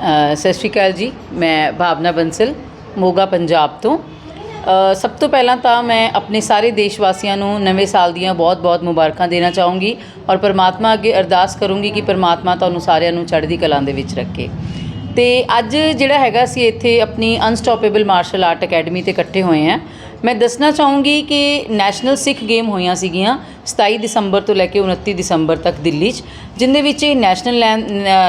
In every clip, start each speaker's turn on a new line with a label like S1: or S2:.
S1: ਸਤਿ ਸ਼੍ਰੀ ਅਕਾਲ ਜੀ, ਮੈਂ ਭਾਵਨਾ ਬੰਸਲ, ਮੋਗਾ, ਪੰਜਾਬ ਤੋਂ। ਸਭ ਤੋਂ ਪਹਿਲਾਂ ਤਾਂ ਮੈਂ ਆਪਣੇ ਸਾਰੇ ਦੇਸ਼ ਵਾਸੀਆਂ ਨੂੰ ਨਵੇਂ ਸਾਲ ਦੀਆਂ ਬਹੁਤ-ਬਹੁਤ ਮੁਬਾਰਕਾਂ ਦੇਣਾ ਚਾਹੂੰਗੀ ਔਰ ਪਰਮਾਤਮਾ ਅੱਗੇ ਅਰਦਾਸ ਕਰੂੰਗੀ ਕਿ ਪਰਮਾਤਮਾ ਤੁਹਾਨੂੰ ਸਾਰਿਆਂ ਨੂੰ ਚੜ੍ਹਦੀ ਕਲਾ ਦੇ ਵਿੱਚ ਰੱਖੇ। ਤੇ ਅੱਜ ਜਿਹੜਾ ਹੈਗਾ ਸੀ, ਇੱਥੇ ਆਪਣੀ ਅਨਸਟਾਪੇਬਲ ਮਾਰਸ਼ਲ ਆਰਟ ਅਕੈਡਮੀ ਤੇ ਇਕੱਠੇ ਹੋਏ ਆ ਮੈਂ ਦੱਸਣਾ ਚਾਹੂੰਗੀ ਕਿ ਨੈਸ਼ਨਲ ਸਿੱਖ ਗੇਮ ਹੋਈਆਂ ਸੀਗੀਆਂ 27 ਦਸੰਬਰ ਤੋਂ ਲੈ ਕੇ 29 ਦਸੰਬਰ ਤੱਕ ਦਿੱਲੀ 'ਚ, ਜਿੰਦੇ ਵਿੱਚ ਇਹ ਨੈਸ਼ਨਲ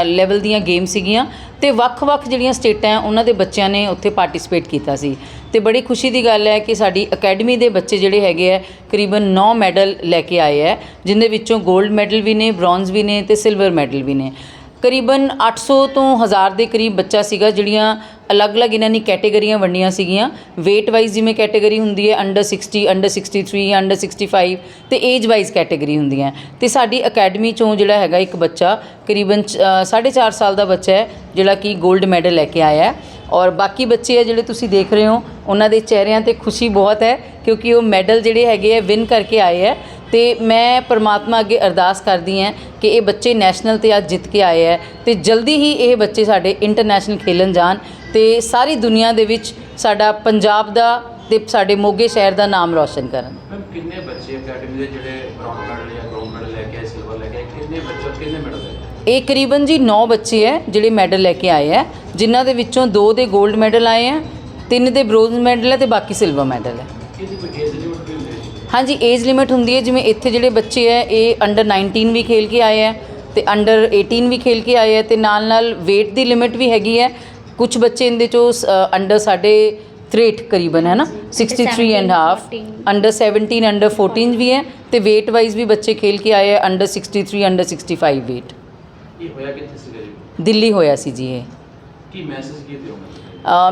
S1: ਲੈਵਲ ਦੀਆਂ ਗੇਮ ਸੀਗੀਆਂ ਤੇ ਵੱਖ-ਵੱਖ ਜਿਹੜੀਆਂ ਸਟੇਟਾਂ ਉਹਨਾਂ ਦੇ ਬੱਚਿਆਂ ਨੇ ਉੱਥੇ ਪਾਰਟਿਸਿਪੇਟ ਕੀਤਾ ਸੀ। ਤੇ ਬੜੀ ਖੁਸ਼ੀ ਦੀ ਗੱਲ ਹੈ ਕਿ ਸਾਡੀ ਅਕੈਡਮੀ ਦੇ ਬੱਚੇ ਜਿਹੜੇ ਹੈਗੇ ਆ ਕਰੀਬਨ 9 ਮੈਡਲ ਲੈ ਕੇ ਆਏ ਆ ਜਿੰਦੇ ਵਿੱਚੋਂ 골ਡ ਮੈਡਲ ਵੀ ਨੇ, ਬ੍ਰੌਂਜ਼ ਵੀ ਨੇ ਤੇ ਸਿਲਵਰ ਮੈਡਲ ਵੀ ਨੇ। ਕਰੀਬਨ 800 ਤੋਂ 1000 ਦੇ ਕਰੀਬ ਬੱਚਾ ਸੀਗਾ, ਜਿਹੜੀਆਂ ਅਲੱਗ-ਅਲੱਗ ਇਹਨਾਂ ਨੇ ਕੈਟੇਗਰੀਆਂ ਵੰਡੀਆਂ ਸੀਗੀਆਂ। weight ਵਾਈਜ਼ ਜਿਵੇਂ ਕੈਟੇਗਰੀ ਹੁੰਦੀ ਹੈ ਅੰਡਰ 60 ਅੰਡਰ 63 ਅੰਡਰ 65 ਤੇ ਏਜ ਵਾਈਜ਼ ਕੈਟਾਗਰੀ ਹੁੰਦੀਆਂ। ਤੇ ਸਾਡੀ ਅਕੈਡਮੀ ਚੋਂ ਜਿਹੜਾ ਹੈਗਾ ਇੱਕ ਬੱਚਾ ਕਰੀਬਨ 4.5 ਸਾਲ ਦਾ ਬੱਚਾ ਹੈ, ਜਿਹੜਾ ਕਿ 골ਡ ਮੈਡਲ ਲੈ ਕੇ ਆਇਆ ਹੈ। ਔਰ ਬਾਕੀ ਬੱਚੇ ਆ ਜਿਹੜੇ ਤੁਸੀਂ ਦੇਖ ਰਹੇ ਹੋ, ਉਹਨਾਂ ਦੇ ਚਿਹਰਿਆਂ ਤੇ ਖੁਸ਼ੀ ਬਹੁਤ ਹੈ, ਕਿਉਂਕਿ ਉਹ ਮੈਡਲ ਜਿਹੜੇ ਹੈਗੇ ਆ ਵਿਨ ਕਰਕੇ ਆਏ ਹੈ। ਤੇ ਮੈਂ ਪਰਮਾਤਮਾ ਅੱਗੇ ਅਰਦਾਸ ਕਰਦੀ ਹਾਂ ਕਿ ਇਹ ਬੱਚੇ ਨੈਸ਼ਨਲ ਤੇ ਅੱਜ ਜਿੱਤ ਕੇ ਆਏ ਹੈ। ਤੇ ਜਲਦੀ ਹੀ ਇਹ ਬੱਚੇ ਸਾਡੇ ਇੰਟਰਨੈਸ਼ਨਲ ਖੇਲਣ ਜਾਣ। ਤੇ ਸਾਰੀ ਦੁਨੀਆ ਦੇ ਵਿੱਚ ਸਾਡਾ ਪੰਜਾਬ ਦਾ ਤੇ ਸਾਡੇ ਮੋਗੇ ਸ਼ਹਿਰ ਦਾ ਨਾਮ ਰੌਸ਼ਨ ਕਰਨ।
S2: ਮੈਮ ਕਿੰਨੇ ਬੱਚੇ ਅਕੈਡਮੀ ਦੇ ਜਿਹੜੇ ਬ੍ਰੌਂਜ਼ ਮੈਡਲ ਜਾਂ ਗੋਲਡ ਮੈਡਲ ਲੈ ਕੇ ਆਏ ਸਿਲਵਰ ਲੈ ਕੇ ਆਏ ਕਿੰਨੇ ਬੱਚੇ ਕਿੰਨੇ ਮੈਡਲ ਲੈ ਕੇ ਆਏ?
S1: ਇਹ ਕਰੀਬਨ ਜੀ 9 ਬੱਚੇ ਹੈ ਜਿਹੜੇ ਮੈਡਲ ਲੈ ਕੇ ਆਏ ਹੈ ਜਿਨ੍ਹਾਂ ਦੇ ਵਿੱਚੋਂ 2 ਦੇ 골ਡ ਮੈਡਲ ਆਏ ਹੈ 3 ਦੇ ਬ੍ਰੋਂਜ਼ ਮੈਡਲ ਹੈ ਤੇ ਬਾਕੀ ਸਿਲਵਰ ਮੈਡਲ ਹੈ
S2: ਇਹਦੀ ਕੋਈ ਏਜ ਲਿਮਿਟ ਵੀ ਹੁੰਦੀ ਹੈ?
S1: ਹਾਂਜੀ ਏਜ ਲਿਮਿਟ ਹੁੰਦੀ ਹੈ ਜਿਵੇਂ ਇੱਥੇ ਜਿਹੜੇ ਬੱਚੇ ਹੈ ਇਹ ਅੰਡਰ 19 ਵੀ ਖੇਲ ਕੇ ਆਏ ਹੈ ਤੇ ਅੰਡਰ 18 ਵੀ ਖੇਲ ਕੇ ਆਏ ਹੈ ਤੇ ਨਾਲ ਨਾਲ weight ਦੀ ਲਿਮਿਟ ਵੀ ਹੈਗੀ ਹੈ ਕੁਝ ਬੱਚੇ ਇਹਦੇ ਚੋਂ ਅੰਡਰ ਸਾਡੇ 63 ਕਰੀਬਨ ਹੈ ਨਾ 63 ਐਂਡ ਹਾਫ ਅੰਡਰ 17 ਅੰਡਰ 14 ਵੀ ਹੈ ਤੇ weight ਵਾਈਜ਼ ਵੀ ਬੱਚੇ ਖੇਲ ਕੇ ਆਏ ਹੈ ਅੰਡਰ 63 ਅੰਡਰ 65 weight
S2: ਇਹ ਹੋਇਆ ਕਿੱਥੇ ਸੀਗਾ ਜੀ?
S1: ਦਿੱਲੀ ਹੋਇਆ ਸੀ ਜੀ ਇਹ।
S2: ਕੀ ਮੈਸੇਜ ਕੀ ਦਿਓਗੇ?
S1: ਅ,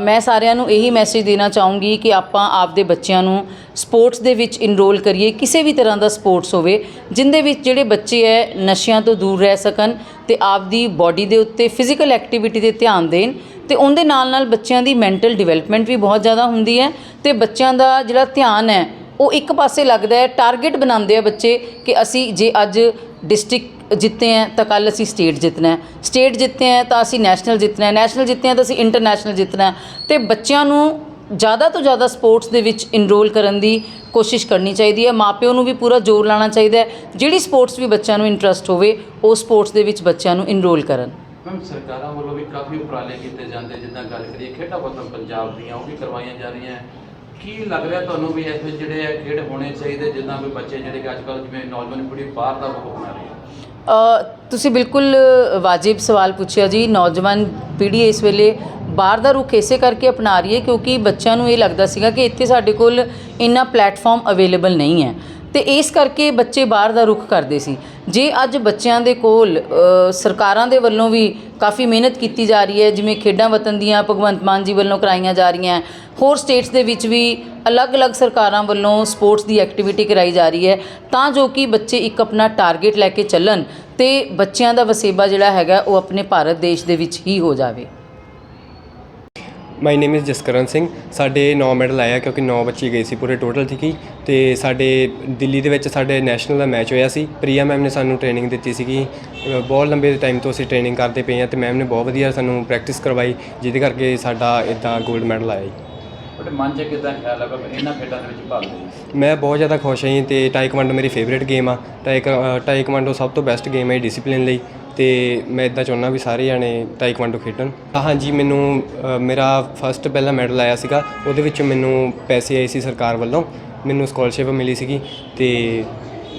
S1: ਮੈਂ ਸਾਰਿਆਂ ਨੂੰ ਇਹੀ ਮੈਸੇਜ ਦੇਣਾ ਚਾਹੂੰਗੀ ਕਿ ਆਪਾਂ ਆਪਦੇ ਬੱਚਿਆਂ ਨੂੰ ਸਪੋਰਟਸ ਦੇ ਵਿੱਚ ਇਨਰੋਲ ਕਰੀਏ, ਕਿਸੇ ਵੀ ਤਰ੍ਹਾਂ ਦਾ ਸਪੋਰਟਸ ਹੋਵੇ, ਜਿੰਦੇ ਵਿੱਚ ਜਿਹੜੇ ਬੱਚੇ ਹੈ ਨਸ਼ਿਆਂ ਤੋਂ ਦੂਰ ਰਹਿ ਸਕਣ ਤੇ ਆਪਦੀ ਬਾਡੀ ਦੇ ਉੱਤੇ ਫਿਜ਼ੀਕਲ ਐਕਟੀਵਿਟੀ ਤੇ ਧਿਆਨ ਦੇਣ ਤੇ ਉਹਦੇ ਨਾਲ ਨਾਲ ਬੱਚਿਆਂ ਦੀ ਮੈਂਟਲ ਡਿਵੈਲਪਮੈਂਟ ਵੀ ਬਹੁਤ ਜ਼ਿਆਦਾ ਹੁੰਦੀ ਹੈ ਤੇ ਬੱਚਿਆਂ ਦਾ ਜਿਹੜਾ ਧਿਆਨ ਹੈ ਉਹ ਇੱਕ ਪਾਸੇ ਲੱਗਦਾ ਹੈ ਟਾਰਗੇਟ ਬਣਾਉਂਦੇ ਆ ਬੱਚੇ ਕਿ ਅਸੀਂ ਜੇ ਅੱਜ ਡਿਸਟ੍ਰਿਕਟ ਜਿੱਤੇ ਹੈ ਤਾਂ ਕੱਲ ਅਸੀਂ ਸਟੇਟ ਜਿੱਤਣਾ ਹੈ। ਸਟੇਟ ਜਿੱਤੇ ਹੈ ਤਾਂ ਅਸੀਂ ਨੈਸ਼ਨਲ ਜਿੱਤਣਾ ਹੈ। ਨੈਸ਼ਨਲ ਜਿੱਤੇ ਹੈ ਤਾਂ ਅਸੀਂ ਇੰਟਰਨੈਸ਼ਨਲ ਜਿੱਤਣਾ ਹੈ। ਤੇ ਬੱਚਿਆਂ ਨੂੰ ਜ਼ਿਆਦਾ ਤੋਂ ਜ਼ਿਆਦਾ ਸਪੋਰਟਸ ਦੇ ਵਿੱਚ ਇਨਰੋਲ ਕਰਨ ਦੀ ਕੋਸ਼ਿਸ਼ ਕਰਨੀ ਚਾਹੀਦੀ ਹੈ। ਮਾਪਿਆਂ ਨੂੰ ਵੀ ਪੂਰਾ ਜ਼ੋਰ ਲਾਉਣਾ ਚਾਹੀਦਾ ਹੈ। ਜਿਹੜੀ ਸਪੋਰਟਸ ਵੀ ਬੱਚਿਆਂ ਨੂੰ ਇੰਟਰਸਟ ਹੋਵੇ, ਉਹ ਸਪੋਰਟਸ ਦੇ ਵਿੱਚ ਬੱਚਿਆਂ ਨੂੰ ਇਨਰੋਲ ਕਰਨ।
S2: ਮੈਮ, ਸਰਕਾਰਾਂ ਵੱਲੋਂ ਵੀ ਕਾਫੀ ਉਪਰਾਲੇ ਕੀਤੇ ਜਾਂਦੇ ਜਿੱਦਾਂ ਗੱਲ ਕਰੀਏ ਖੇਡਾਂ ਵਤਨ ਪੰਜਾਬ ਦੀਆਂ ਉਹ ਵੀ ਕਰਵਾਈਆਂ ਜਾ ਰਹੀਆਂ ਕੀ ਲੱਗ ਰਿਹਾ ਤੁਹਾਨੂੰ ਵੀ ਇਸ ਵਿੱਚ ਜਿਹੜੇ ਆ ਖੇਡ ਹੋਣੇ ਚਾਹੀਦੇ ਜਿੱਦਾਂ ਵੀ ਬੱਚੇ ਜਿਹੜੇ ਕਿ ਅੱਜ ਕੱਲ੍ਹ ਜਿਵੇਂ ਨੌਜਵਾਨ ਪੀੜ੍ਹੀ ਬਾਹਰ ਦਾ ਰੁਖ ਅਪਣਾ ਰਹੀ ਹੈ?
S1: ਤੁਸੀਂ ਬਿਲਕੁਲ ਵਾਜਿਬ ਸਵਾਲ ਪੁੱਛਿਆ ਜੀ। ਨੌਜਵਾਨ ਪੀੜ੍ਹੀ ਇਸ ਵੇਲੇ ਬਾਹਰ ਦਾ ਰੁਖ ਇਸੇ ਕਰਕੇ ਅਪਣਾ ਰਹੀ ਹੈ ਕਿਉਂਕਿ ਬੱਚਿਆਂ ਨੂੰ ਇਹ ਲੱਗਦਾ ਸੀਗਾ ਕਿ ਇੱਥੇ ਸਾਡੇ ਕੋਲ ਇੰਨਾ ਪਲੇਟਫਾਰਮ ਅਵੇਲੇਬਲ ਨਹੀਂ ਹੈ। ਅਤੇ ਇਸ ਕਰਕੇ ਬੱਚੇ ਬਾਹਰ ਦਾ ਰੁਖ ਕਰਦੇ ਸੀ। ਜੇ ਅੱਜ ਬੱਚਿਆਂ ਦੇ ਕੋਲ ਸਰਕਾਰਾਂ ਦੇ ਵੱਲੋਂ ਵੀ ਕਾਫੀ ਮਿਹਨਤ ਕੀਤੀ ਜਾ ਰਹੀ ਹੈ, ਜਿਵੇਂ ਖੇਡਾਂ ਵਤਨ ਦੀਆਂ ਭਗਵੰਤ ਮਾਨ ਜੀ ਵੱਲੋਂ ਕਰਾਈਆਂ ਜਾ ਰਹੀਆਂ ਹੋਰ ਸਟੇਟਸ ਦੇ ਵਿੱਚ ਵੀ ਅਲੱਗ-ਅਲੱਗ ਸਰਕਾਰਾਂ ਵੱਲੋਂ ਸਪੋਰਟਸ ਦੀ ਐਕਟੀਵਿਟੀ ਕਰਾਈ ਜਾ ਰਹੀ ਹੈ, ਤਾਂ ਜੋ ਕਿ ਬੱਚੇ ਇੱਕ ਆਪਣਾ ਟਾਰਗੇਟ ਲੈ ਕੇ ਚੱਲਣ ਤੇ ਬੱਚਿਆਂ ਦਾ ਵਸੇਬਾ ਜਿਹੜਾ ਹੈਗਾ ਉਹ ਆਪਣੇ ਭਾਰਤ ਦੇਸ਼ ਦੇ ਵਿੱਚ ਹੀ ਹੋ ਜਾਵੇ।
S3: My name is Jaskaran Singh ਸਾਡੇ 9 ਮੈਡਲ ਆਇਆ ਕਿਉਂਕਿ 9 ਬੱਚੇ ਗਏ ਸੀ ਪੂਰੇ ਟੋਟਲ ਠੀਕ ਹੀ ਤੇ ਸਾਡੇ ਦਿੱਲੀ ਦੇ ਵਿੱਚ ਸਾਡੇ ਨੈਸ਼ਨਲ ਦਾ ਮੈਚ ਹੋਇਆ ਸੀ। ਪ੍ਰਿਆ ਮੈਮ ਨੇ ਸਾਨੂੰ ਟ੍ਰੇਨਿੰਗ ਦਿੱਤੀ ਸੀਗੀ। ਬਹੁਤ ਲੰਬੇ ਟਾਈਮ ਤੋਂ ਅਸੀਂ ਟ੍ਰੇਨਿੰਗ ਕਰਦੇ ਪਏ ਹਾਂ ਤੇ ਮੈਮ ਨੇ ਬਹੁਤ ਵਧੀਆ ਸਾਨੂੰ ਪ੍ਰੈਕਟਿਸ ਕਰਵਾਈ ਜਿਹਦੇ ਕਰਕੇ ਸਾਡਾ ਇਦਾਂ 골ਡ ਮੈਡਲ ਆਇਆ ਜੀ।
S2: ਤੁਹਾਡੇ ਮਨ 'ਚ ਕਿਦਾਂ ਖਿਆਲ ਆਗਾ ਵੀ ਇਹਨਾਂ ਖੇਡਾਂ ਦੇ ਵਿੱਚ ਭਾਗ ਲਈਏ
S3: ਮੈਂ ਬਹੁਤ ਜ਼ਿਆਦਾ ਖੁਸ਼ ਹਾਂ ਤੇ ਟਾਈਕਵਾਂਡੋ ਮੇਰੀ ਫੇਵਰੇਟ ਗੇਮ ਆ। ਟਾਈਕਵਾਂਡੋ ਸਭ ਤੋਂ ਬੈਸਟ ਗੇਮ ਹੈ ਡਿਸਪਲਿਨ ਲਈ। ਤੇ ਮੈਂ ਇਦਾਂ ਚਾਹੁੰਦਾ ਵੀ ਸਾਰੇ ਜਾਣੇ ਟਾਈਕਵਾਂਡੋ ਖੇਡਣ। ਹਾਂਜੀ ਮੈਨੂੰ ਅ, ਮੇਰਾ ਫਸਟ ਪਹਿਲਾ ਮੈਡਲ ਆਇਆ ਸੀਗਾ। ਉਹਦੇ ਵਿੱਚ ਮੈਨੂੰ ਪੈਸੇ ਆਏ ਸੀ ਸਰਕਾਰ ਵੱਲੋਂ। ਮੈਨੂੰ ਸਕਾਲਰਸ਼ਿਪ ਮਿਲੀ ਸੀਗੀ ਤੇ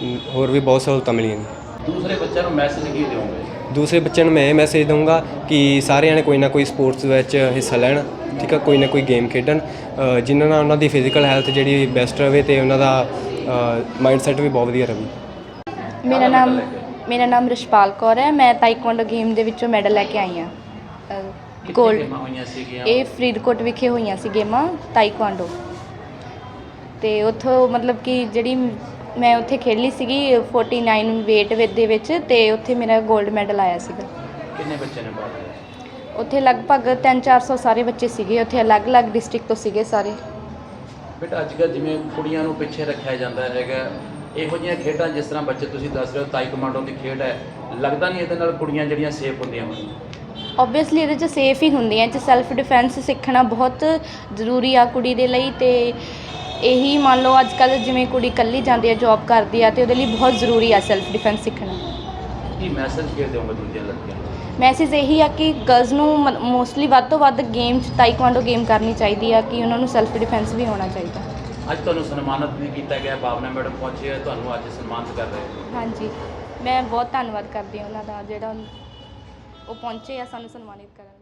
S3: ਮ, ਹੋਰ ਵੀ ਬਹੁਤ ਸਹੂਲਤਾਂ ਮਿਲੀਆਂ ਨੇ।
S2: ਦੂਸਰੇ ਬੱਚਿਆਂ ਨੂੰ ਮੈਸੇਜ ਕੀ ਦਿਓਗੇ?
S3: ਦੂਸਰੇ ਬੱਚਿਆਂ ਨੂੰ ਮੈਂ ਇਹ ਮੈਸੇਜ ਦਊਂਗਾ ਕਿ ਸਾਰੇ ਜਾਣੇ ਕੋਈ ਨਾ ਕੋਈ ਸਪੋਰਟਸ ਵਿੱਚ ਹਿੱਸਾ ਲੈਣ ਠੀਕ ਆ ਕੋਈ ਨਾ ਕੋਈ ਗੇਮ ਖੇਡਣ। ਅ, ਜਿਨ੍ਹਾਂ ਨਾਲ ਉਹਨਾਂ ਦੀ ਫਿਜ਼ੀਕਲ ਹੈਲਥ ਜਿਹੜੀ ਬੈਸਟ ਰਵੇ ਤੇ ਉਹਨਾਂ ਦਾ ਮਾਈਂਡ ਸੈਟ ਵੀ ਬਹੁਤ ਵਧੀਆ ਰਵੇ।
S4: ਮੇਰਾ ਨਾਮ ਮੇਰਾ ਨਾਮ ਰਿਸ਼ਪਾਲ ਕੌਰ ਹੈ। ਮੈਂ ਤਾਈਕਵਾਂਡੋ ਗੇਮ ਦੇ ਵਿੱਚੋਂ ਮੈਡਲ ਲੈ ਕੇ ਆਈ ਹਾਂ। ਗੋਲਡ
S2: ਗੇਮਾਂ ਹੋਈਆਂ ਸੀਗੀਆਂ?
S4: ਇਹ ਫਰੀਦਕੋਟ ਵਿਖੇ ਹੋਈਆਂ ਸੀ ਗੇਮਾਂ ਤਾਈਕਵਾਂਡੋ। ਤੇ ਉੱਥੋਂ ਮਤਲਬ ਕਿ ਜਿਹੜੀ ਮੈਂ ਉੱਥੇ ਖੇਡੀ ਸੀਗੀ 49 weight ਦੇ ਵਿੱਚ ਤੇ ਉੱਥੇ ਮੇਰਾ 골ਡ ਮੈਡਲ ਆਇਆ ਸੀਗਾ।
S2: ਕਿੰਨੇ ਬੱਚੇ ਨੇ ਭਾਗ ਲਿਆ
S4: ਉੱਥੇ ਲਗਭਗ 3-400 ਸਾਰੇ ਬੱਚੇ ਸੀਗੇ। ਉੱਥੇ ਅਲੱਗ-ਅਲੱਗ ਡਿਸਟ੍ਰਿਕਟ ਤੋਂ ਸੀਗੇ ਸਾਰੇ।
S2: ਬੇਟਾ ਅੱਜ ਕੱਲ੍ਹ ਜਿਵੇਂ ਕੁੜੀਆਂ ਨੂੰ ਪਿੱਛੇ ਰੱਖਿਆ ਜਾਂਦਾ ਹੈਗਾ ਇਹੋ ਜਿਹੀਆਂ ਖੇਡਾਂ ਜਿਸ ਤਰ੍ਹਾਂ ਬੱਚੇ ਤੁਸੀਂ ਦੱਸ ਰਹੇ ਹੋ ਤਾਈ ਕਮਾਂਡੋ ਦੀ ਖੇਡ ਹੈ ਲੱਗਦਾ ਨਹੀਂ ਇਹਦੇ ਨਾਲ ਕੁੜੀਆਂ ਜਿਹੜੀਆਂ ਸੇਫ ਹੁੰਦੀਆਂ ਹੋਣ
S4: ਓਬਵੀਅਸਲੀ ਇਹਦੇ 'ਚ ਸੇਫ ਹੀ ਹੁੰਦੀਆਂ ਇਹ 'ਚ ਸੈਲਫ ਡਿਫੈਂਸ ਸਿੱਖਣਾ ਬਹੁਤ ਜ਼ਰੂਰੀ ਆ ਕੁੜੀ ਦੇ ਲਈ ਤੇ ਇਹੀ ਮੰਨ ਲਓ ਅੱਜ ਕੱਲ੍ਹ ਜਿਵੇਂ ਕੁੜੀ ਇਕੱਲੀ ਜਾਂਦੀ ਹੈ ਜੌਬ ਕਰਦੀ ਆ ਤੇ ਉਹਦੇ ਲਈ ਬਹੁਤ ਜ਼ਰੂਰੀ ਆ ਸੈਲਫ ਡਿਫੈਂਸ ਸਿੱਖਣਾ।
S2: ਕੀ ਮੈਸੇਜ ਕੀ ਦਿਓਗੇ ਦੂਜੀਆਂ ਲੜਕੀਆਂ ਨੂੰ
S4: ਮੈਸੇਜ ਇਹੀ ਆ ਕਿ ਗਰਲਸ ਨੂੰ ਮੋਸਟਲੀ ਵੱਧ ਤੋਂ ਵੱਧ ਗੇਮ 'ਚ ਤਾਈਕਵਾਂਡੋ ਗੇਮ ਕਰਨੀ ਚਾਹੀਦੀ ਆ ਕਿ ਉਹਨਾਂ ਨੂੰ ਸੈਲਫ ਡਿਫੈਂਸ ਵੀ ਆਉਣਾ ਚਾਹੀਦਾ।
S2: ਅੱਜ ਤੁਹਾਨੂੰ ਸਨਮਾਨਿਤ ਵੀ ਕੀਤਾ ਗਿਆ, ਭਾਵਨਾ ਮੈਡਮ ਪਹੁੰਚੇ ਹੋਏ ਤੁਹਾਨੂੰ ਅੱਜ ਸਨਮਾਨਿਤ ਕਰ ਰਹੇ ਹੋ
S4: ਹਾਂਜੀ, ਮੈਂ ਬਹੁਤ ਧੰਨਵਾਦ ਕਰਦੀ ਹਾਂ ਉਹਨਾਂ ਦਾ ਜਿਹੜਾ ਉਹ ਪਹੁੰਚੇ ਆ, ਸਾਨੂੰ ਸਨਮਾਨਿਤ ਕਰਨ